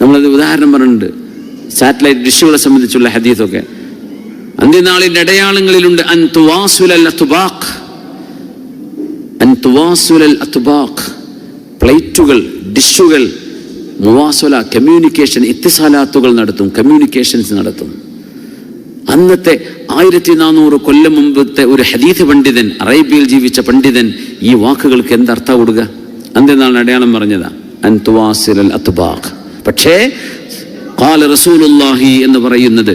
നമ്മളത് ഉദാഹരണം പറഞ്ഞിട്ടുണ്ട്. സാറ്റലൈറ്റ് ഡിഷുകളെ സംബന്ധിച്ചുള്ള ഹദീസൊക്കെ. അന്ത്യനാളിന്റെ അടയാളങ്ങളിലുണ്ട് അൻ അത്തുബാഖ്. അൻ തുവാസുലൽ അത്തുബാഖ്. പ്ലേറ്റുകൾ ഡിഷുകൾ മുവാസുല കമ്മ്യൂണിക്കേഷൻ ഇത്തിസാലാത്തുകൾ നടത്തും കമ്മ്യൂണിക്കേഷൻസ് നടത്തും. അന്നത്തെ ആയിരത്തി നാനൂറ് കൊല്ലം മുമ്പത്തെ ഒരു ഹദീഥ പണ്ഡിതൻ അറേബ്യയിൽ ജീവിച്ച പണ്ഡിതൻ ഈ വാക്കുകൾക്ക് എന്തർത്ഥം കൊടുക്കുക? അന്ത്യനാളിന് അടയാളം പറഞ്ഞതാ അൻ തുവാസിലൽ അത്തുബാഖ്. പക്ഷേ ഖാല റസൂലുള്ളാഹി എന്ന് പറയുന്നത്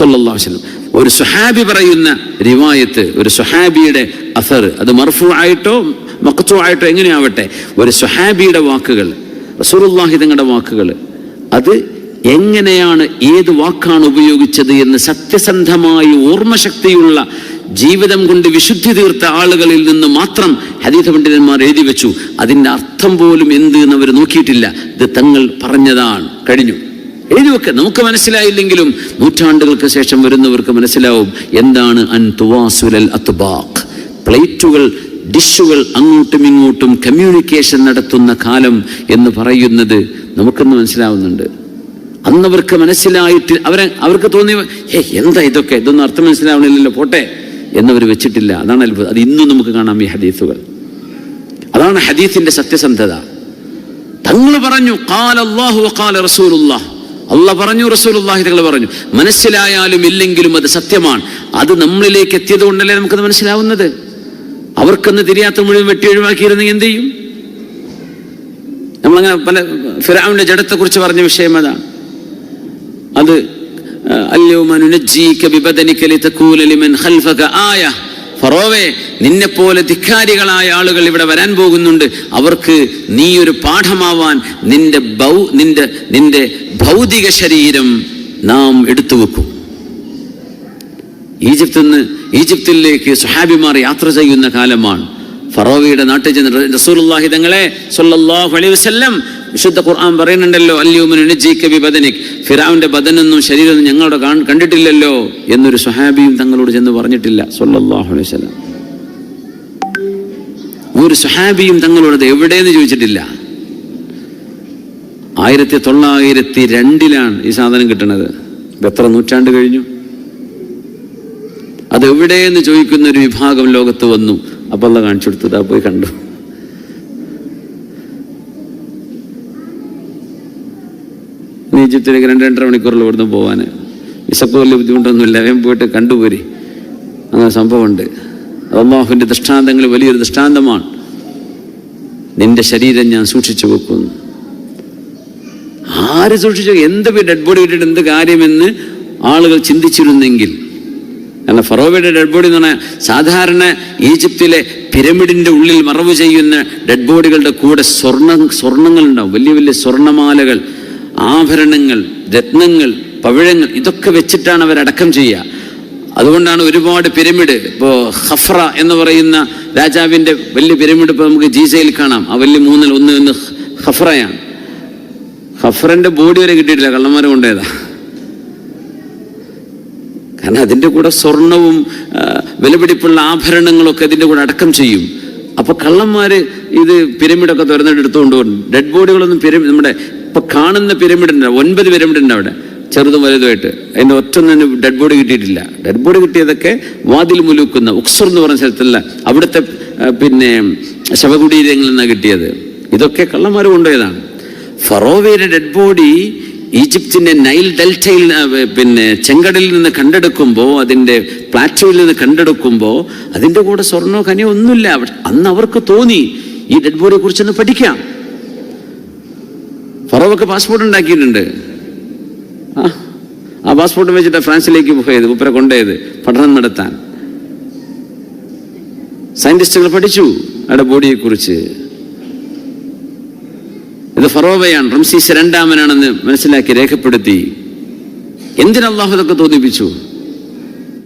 അലൈഹി വസല്ലം. ഒരു സുഹാബി പറയുന്ന റിവായത്ത് ഒരു സുഹാബിയുടെ അസർ അത് മർഫു ആയിട്ടോ മക്കത്തു ആയിട്ടോ എങ്ങനെയാവട്ടെ ഒരു സുഹാബിയുടെ വാക്കുകൾ റസൂലുള്ളാഹി തങ്ങളുടെ വാക്കുകൾ അത് എങ്ങനെയാണ് ഏത് വാക്കാണ് ഉപയോഗിച്ചത് എന്ന് സത്യസന്ധമായി ഓർമ്മശക്തിയുള്ള ജീവിതം കൊണ്ട് വിശുദ്ധി തീർത്ത ആളുകളിൽ നിന്ന് മാത്രം ഹരീത പണ്ഡിതന്മാർ എഴുതി വെച്ചു. അതിന്റെ അർത്ഥം പോലും എന്ത് എന്ന് അവർ നോക്കിയിട്ടില്ല. ഇത് തങ്ങൾ പറഞ്ഞതാണ്. കഴിഞ്ഞു. എഴുതി വെക്ക. നമുക്ക് മനസ്സിലായില്ലെങ്കിലും നൂറ്റാണ്ടുകൾക്ക് ശേഷം വരുന്നവർക്ക് മനസ്സിലാവും. എന്താണ് അൻ തുവാസുലൽ അത്ബാഖ്? പ്ലേറ്റുകൾ ഡിഷുകൾ അങ്ങോട്ടും ഇങ്ങോട്ടും കമ്മ്യൂണിക്കേഷൻ നടത്തുന്ന കാലം എന്ന് പറയുന്നത് നമുക്കൊന്ന് മനസ്സിലാവുന്നുണ്ട്. അന്നവർക്ക് മനസ്സിലായിട്ട് അവരെ അവർക്ക് തോന്നി ഏ എന്താ ഇതൊക്കെ? ഇതൊന്നും അർത്ഥം മനസ്സിലാവണില്ലല്ലോ. പോട്ടെ. എന്നവർ വെച്ചിട്ടില്ല. അതാണ് അത്ഭുതം. അത് ഇന്നും നമുക്ക് കാണാം ഈ ഹദീസുകൾ. അതാണ് ഹദീസിന്റെ സത്യസന്ധത. തങ്ങൾ പറഞ്ഞു അള്ളാഹ് പറഞ്ഞു റസൂലുള്ളാഹി തങ്ങൾ പറഞ്ഞു. മനസ്സിലായാലും ഇല്ലെങ്കിലും അത് സത്യമാണ്. അത് നമ്മളിലേക്ക് എത്തിയത് കൊണ്ടല്ലേ നമുക്കത് മനസ്സിലാവുന്നത്? അവർക്കൊന്ന് തിരിയാത്ത മുഴുവൻ വെട്ടി ഒഴിവാക്കിയിരുന്നെങ്കിൽ എന്ത് ചെയ്യും? നമ്മളങ്ങനെ പല ഫിറാവിന്റെ ജഡത്തെക്കുറിച്ച് പറഞ്ഞ വിഷയം അതാണ്. അത് ഫറോവേ നിന്നെ പോലെ ധിക്കാരികളായ ആളുകൾ ഇവിടെ വരാൻ പോകുന്നുണ്ട്. അവർക്ക് നീ ഒരു പാഠമാവാൻ നിന്റെ ബൗ നിന്റെ നിന്റെ ഭൗതിക ശരീരം നാം എടുത്തു വെക്കും. ഈജിപ്തിൽ നിന്ന് ഈജിപ്തിലേക്ക് സുഹാബിമാർ യാത്ര ചെയ്യുന്ന കാലമാണ്. ഫറോവയുടെ നാട്ടിൽ ചെന്ന് റസൂലുള്ളാഹി തങ്ങളെ സല്ലല്ലാഹു അലൈഹി വസല്ലം വിശുദ്ധ ഖുർആൻ പറയുന്നുണ്ടല്ലോ അല്യൂമനുജീക ബദനിക് ഫിറാവിന്റെ ബദനൊന്നും ശരീരമൊന്നും ഞങ്ങളുടെ കണ്ടിട്ടില്ലല്ലോ എന്നൊരു സുഹാബിയും തങ്ങളോട് ചെന്ന് പറഞ്ഞിട്ടില്ല സൊല്ലാഹു അലൈഹി ഒരു സുഹാബിയും തങ്ങളോട് അത് എവിടെയെന്ന് ചോദിച്ചിട്ടില്ല. ആയിരത്തി തൊള്ളായിരത്തി രണ്ടിലാണ് ഈ സാധനം കിട്ടുന്നത് എത്ര നൂറ്റാണ്ട് കഴിഞ്ഞു? അത് എവിടെയെന്ന് ചോദിക്കുന്ന ഒരു വിഭാഗം ലോകത്ത് വന്നു. അപ്പോൾ അല്ല കാണിച്ചു കൊടുത്തത് പോയി കണ്ടു. ഈജിപ്തിലേക്ക് രണ്ട് രണ്ടര മണിക്കൂറിൽ ഇവിടുന്ന് പോകാൻ വിശപ്പ് വലിയ ബുദ്ധിമുട്ടൊന്നുമില്ല. വേഗം പോയിട്ട് കണ്ടുപോരി. അങ്ങനെ സംഭവമുണ്ട്. അള്ളാഹുവിന്റെ ദൃഷ്ടാന്തങ്ങൾ വലിയൊരു ദൃഷ്ടാന്തമാണ്. നിന്റെ ശരീരം ഞാൻ സൂക്ഷിച്ചു വെക്കുന്നു. ആര് സൂക്ഷിച്ചു? എന്ത് ഡെഡ് ബോഡി ഇട്ടിട്ട് എന്ത് കാര്യമെന്ന് ആളുകൾ ചിന്തിച്ചിരുന്നെങ്കിൽ. കാരണം ഫറോബയുടെ ഡെഡ് ബോഡി എന്ന് പറഞ്ഞാൽ സാധാരണ ഈജിപ്തിലെ പിരമിഡിന്റെ ഉള്ളിൽ മറവ് ചെയ്യുന്ന ഡെഡ് ബോഡികളുടെ കൂടെ സ്വർണ സ്വർണങ്ങൾ ഉണ്ടാവും വലിയ വലിയ സ്വർണമാലകൾ. ആഭരണങ്ങൾ രത്നങ്ങൾ പവിഴങ്ങൾ ഇതൊക്കെ വെച്ചിട്ടാണ് അവർ അടക്കം ചെയ്യുക. അതുകൊണ്ടാണ് ഒരുപാട് പിരമിഡ് ഇപ്പോൾ ഹഫ്ര എന്ന് പറയുന്ന രാജാവിന്റെ വലിയ പിരമിഡ് ഇപ്പോൾ നമുക്ക് ജീസയിൽ കാണാം. ആ വലിയ മൂന്നിൽ ഒന്ന് ഒന്ന് ഹഫ്രയാണ് ഹഫ്രന്റെ ബോഡി വരെ കിട്ടിയിട്ടില്ല കള്ളന്മാരെ കൊണ്ടേതാ കാരണം അതിന്റെ കൂടെ സ്വർണവും വിലപിടിപ്പുള്ള ആഭരണങ്ങളൊക്കെ അതിന്റെ കൂടെ അടക്കം ചെയ്യും. അപ്പൊ കള്ളന്മാര് ഇത് പിരമിഡൊക്കെ തുറന്നിട്ട് എടുത്തുകൊണ്ട് ഡെഡ് ബോഡികളൊന്നും പിരമിഡ് നമ്മുടെ ഇപ്പൊ കാണുന്ന പിരമിഡ് ഉണ്ട്? ഒൻപത് പിരമിഡ് ഉണ്ട് അവിടെ? ചെറുതും വലുതുമായിട്ട്. അതിന്റെ ഒറ്റൊന്നും ഡെഡ് ബോഡി കിട്ടിയിട്ടില്ല. ഡെഡ് ബോഡി കിട്ടിയതൊക്കെ വാതിൽ മുലുക്കുന്ന ഉക്സർ എന്ന് പറഞ്ഞ സ്ഥലത്തല്ല അവിടുത്തെ പിന്നെ ശവകുടീരങ്ങളിൽ നിന്നാണ് കിട്ടിയത്. ഇതൊക്കെ കള്ളന്മാർ കൊണ്ടുപോയതാണ്. ഫറോവയുടെ ഡെഡ് ബോഡി ഈജിപ്തിന്റെ നൈൽ ഡെൽറ്റയിൽ പിന്നെ ചെങ്കടലിൽ നിന്ന് കണ്ടെടുക്കുമ്പോൾ അതിന്റെ പ്ലാറ്റോയിൽ നിന്ന് കണ്ടെടുക്കുമ്പോൾ അതിന്റെ കൂടെ സ്വർണോ കനിയോ ഒന്നുമില്ല. അന്ന് അവർക്ക് തോന്നി ഈ ഡെഡ് ബോഡിയെ കുറിച്ചൊന്ന് പഠിക്കാം. ഫറോവൊക്കെ പാസ്പോർട്ട് ഉണ്ടാക്കിയിട്ടുണ്ട്. ആ പാസ്പോർട്ട് വെച്ചിട്ട് ഫ്രാൻസിലേക്ക് പോയത് ഉപ്പരെ കൊണ്ടുപോയത് പഠനം നടത്താൻ. സയന്റിസ്റ്റുകൾ പഠിച്ചു അവിടെ ബോഡിയെ കുറിച്ച് ഇത് ഫറോവയാണ് റംസീസ് രണ്ടാമനാണെന്ന് മനസ്സിലാക്കി രേഖപ്പെടുത്തി. എന്തിനാഹുതൊക്കെ തോന്നിപ്പിച്ചു?